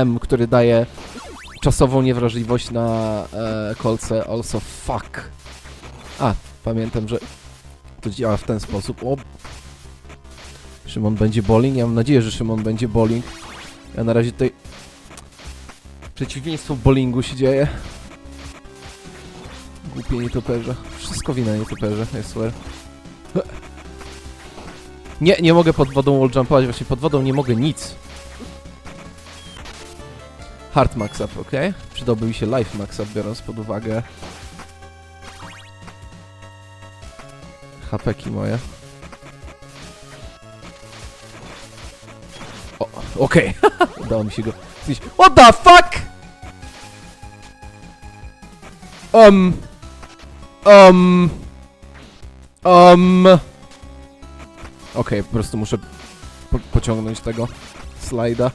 M, który daje czasową niewrażliwość na e, kolce. Also fuck. A, pamiętam, że to działa w ten sposób. O. Szymon będzie bowling? Ja mam nadzieję, że Szymon będzie bowling. Ja na razie tutaj... Przeciwieństwo bowlingu się dzieje. Głupie nietoperze. Wszystko wina nietoperze, I swear. Nie, nie mogę pod wodą wall jumpować, właśnie pod wodą nie mogę nic. Hard max up, ok? Przydałby mi się life max up, biorąc pod uwagę HPki moje. Okej. Udało mi się go... zniszczyć. What the fuck? Um... Um... Um... Okej, po prostu muszę po pociągnąć tego slajda.